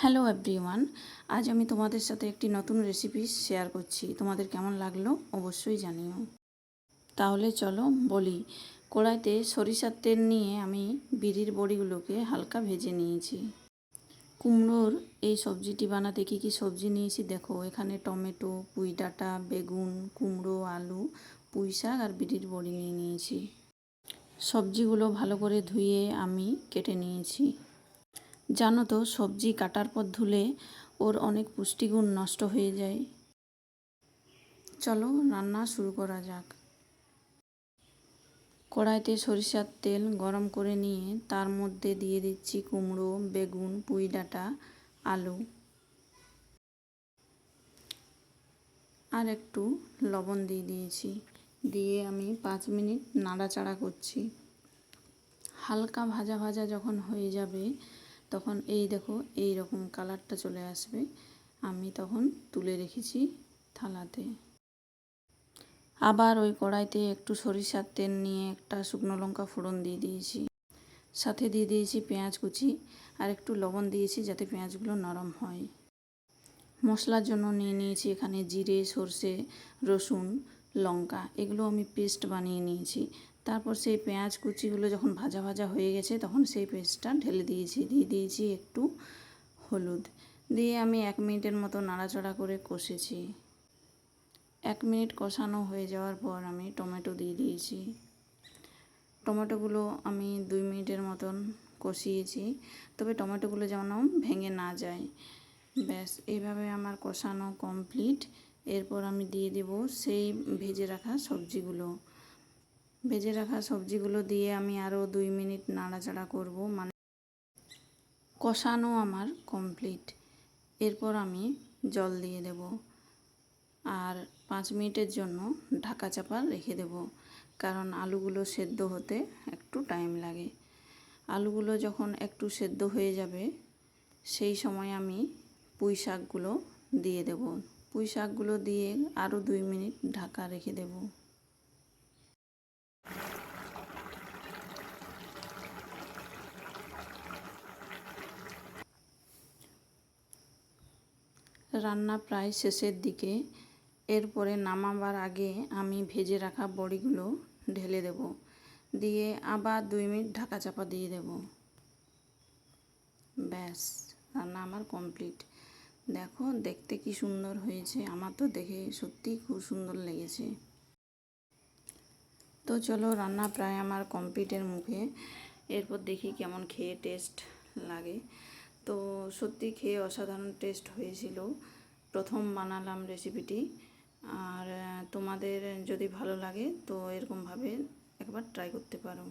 Hello everyone আজ আমি তোমাদের সাথে একটি নতুন রেসিপি শেয়ার করছি। তোমাদের কেমন লাগল অবশ্যই জানিও। তাহলে চলো বলি, কড়াইতে সরিষার তেল নিয়ে আমি বিড়ির বড়িগুলোকে হালকা ভেজে নিয়েছি। কুমড়োর এই সবজিটি বানাতে কী কী সবজি নিয়েছি দেখো। এখানে টমেটো, পুঁই ডাঁটা, বেগুন, কুমড়ো, আলু, পুঁই শাক আর বিড়ির বড়ি নিয়ে নিয়েছি। সবজিগুলো ভালো করে ধুয়ে আমি কেটে নিয়েছি। জানো তো, সবজি কাটার পর ধুলে ওর অনেক পুষ্টিগুণ নষ্ট হয়ে যায়। চলো, রান্না শুরু করা যাক। কড়াইতে সরিষার তেল গরম করে নিয়ে তার মধ্যে দিয়ে দিচ্ছি কুমড়ো, বেগুন, পুঁই ডাঁটা, আলু। আর একটু লবণ দিয়ে দিয়েছি। দিয়ে আমি পাঁচ মিনিট নাড়াচাড়া করছি। হালকা ভাজা ভাজা যখন হয়ে যাবে তখন এই দেখো, এই রকম কালারটা চলে আসবে। আমি তখন তুলে রেখেছি থালাতে। আবার ওই কড়াইতে একটু সরিষার তেল নিয়ে একটা শুকনো লঙ্কা ফোড়ন দিয়ে দিয়েছি। সাথে দিয়ে দিয়েছি পেঁয়াজ কুচি আর একটু লবণ দিয়েছি যাতে পেঁয়াজগুলো নরম হয়। মশলার জন্য নিয়ে নিয়েছি এখানে জিরে, সর্ষে, রসুন, লঙ্কা। এগুলো আমি পেস্ট বানিয়ে নিয়েছি। তারপর সেই পেঁয়াজ কুচিগুলো যখন ভাজা ভাজা হয়ে গেছে, তখন সেই পেস্টটা ঢেলে দিয়েছি। দিয়ে দিয়েছি একটু হলুদ। দিয়ে আমি এক মিনিটের মতো নাড়াচাড়া করে কষেছি। এক মিনিট কষানো হয়ে যাওয়ার পর আমি টমেটো দিয়ে দিয়েছি। টমেটোগুলো আমি দুই মিনিটের মতন কষিয়েছি। তবে টমেটোগুলো যেন ভেঙে না যায়। ব্যাস, এইভাবে আমার কষানো কমপ্লিট। এরপর আমি দিয়ে দেব সেই ভেজে রাখা সবজিগুলো। ভেজে রাখা সবজিগুলো দিয়ে আমি আরও দুই মিনিট নাড়াচাড়া করব মানে কষানো আমার কমপ্লিট এরপর আমি জল দিয়ে দেব আর পাঁচ মিনিটের জন্য ঢাকা চাপা রেখে দেব, কারণ আলুগুলো সেদ্ধ হতে একটু টাইম লাগে। আলুগুলো যখন একটু সেদ্ধ হয়ে যাবে, সেই সময় আমি পুঁই শাকগুলো দিয়ে দেব। পুঁই শাকগুলো দিয়ে আরও দুই মিনিট ঢাকা রেখে দেবো। রান্না প্রায় শেষের দিকে। এরপরে নামাবার আগে আমি ভেজে রাখা বড়িগুলো ঢেলে দেব। দিয়ে আবার দুই মিনিট ঢাকা চাপা দিয়ে দেব। ব্যাস, রান্না আমার কমপ্লিট। দেখো, দেখতে কি সুন্দর হয়েছে। আমার তো দেখে সত্যিই খুব সুন্দর লেগেছে। তো চলো, রান্না প্রায় আমার কমপ্লিটের মুখে। এরপর দেখি কেমন খেয়ে টেস্ট লাগে। তো সত্যি খেয়ে অসাধারণ টেস্ট হয়েছিল। প্রথম বানালাম রেসিপিটি আর তোমাদের যদি ভালো লাগে, তো এরকমভাবে একবার ট্রাই করতে পারো।